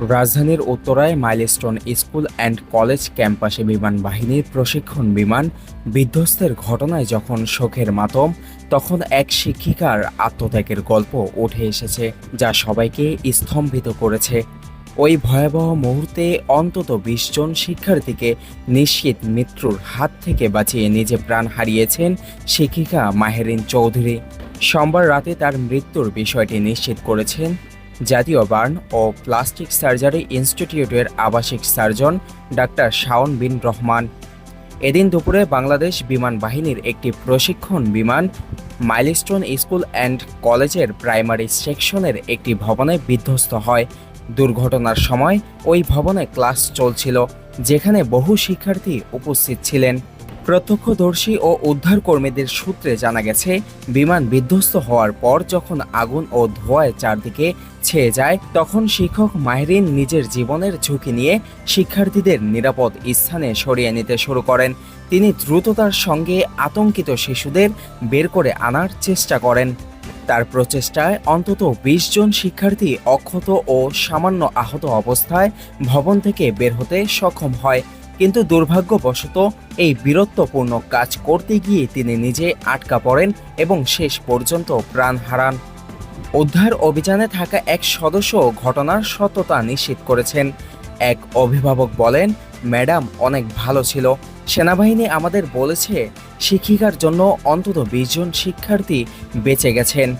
রাজধানীর উত্তরায় milestone school and college ক্যাম্পাসে বিমান বাহিনীর প্রশিক্ষণ বিমান বিধ্বস্তের ঘটনায় যখন শোকের মাতম, তখন এক শিক্ষিকার আত্মত্যাগের গল্প উঠে এসেছে যা সবাইকে স্তম্ভিত করেছে। ওই ভয়াবহ মুহূর্তে অন্তত বিশ জন শিক্ষার্থীকে নিশ্চিত মৃত্যুর হাত থেকে বাঁচিয়ে নিজে প্রাণ হারিয়েছেন শিক্ষিকা মাহেরিন চৌধুরী। সোমবার রাতে তার মৃত্যুর বিষয়টি নিশ্চিত করেছেন জাতীয় বার্ন ও প্লাস্টিক সার্জারি ইনস্টিটিউটের আবাসিক সার্জন ডাক্তার শাওন বিন রহমান। এদিন দুপুরে বাংলাদেশ বিমান বাহিনীর একটি প্রশিক্ষণ বিমান মাইলস্টোন স্কুল অ্যান্ড কলেজের প্রাইমারি সেকশনের একটি ভবনে বিধ্বস্ত হয়। দুর্ঘটনার সময় ওই ভবনে ক্লাস চলছিল, যেখানে বহু শিক্ষার্থী উপস্থিত ছিলেন। প্রত্যক্ষদর্শী ও উদ্ধারকর্মীদের সূত্রে জানা গেছে, বিমান বিধ্বস্ত হওয়ার পর যখন আগুন ও ধোঁয়ায় চারদিকে ছেয়ে যায়, তখন শিক্ষক মাহরিন নিজের জীবনের ঝুঁকি নিয়ে শিক্ষার্থীদের নিরাপদ স্থানে সরিয়ে নিতে শুরু করেন। তিনি দ্রুততার সঙ্গে আতঙ্কিত শিশুদের বের করে আনার চেষ্টা করেন। তার প্রচেষ্টায় অন্তত বিশ জন শিক্ষার্থী অক্ষত ও সামান্য আহত অবস্থায় ভবন থেকে বের হতে সক্ষম হয়। কিন্তু দুর্ভাগ্যবশত এই বীরত্বপূর্ণ কাজ করতে গিয়ে তিনি নিজে আটকা পড়েন এবং শেষ পর্যন্ত প্রাণ হারান। উদ্ধার অভিযানে থাকা এক সদস্য ঘটনার সততা নিশ্চিত করেছেন। এক অভিভাবক বলেন, ম্যাডাম অনেক ভালো ছিল। সেনাবাহিনী আমাদের বলেছে, শিক্ষিকার জন্য অন্তত বিশ জন শিক্ষার্থী বেঁচে গেছেন।